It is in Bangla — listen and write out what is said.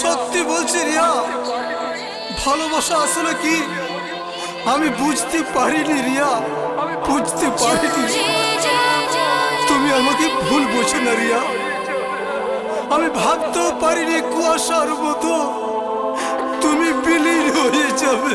সত্যি বলছি রিয়া ভালোবাসা আসলে কি? আমি বুঝতে পারিনি রিয়া বুঝতে পারিনি। তুমি আমাকে ভুল বোঝো না রিয়া। আমি ভাবতেও পারিনি কুয়াশার মতো তুমি বিলীন হয়ে যাবে।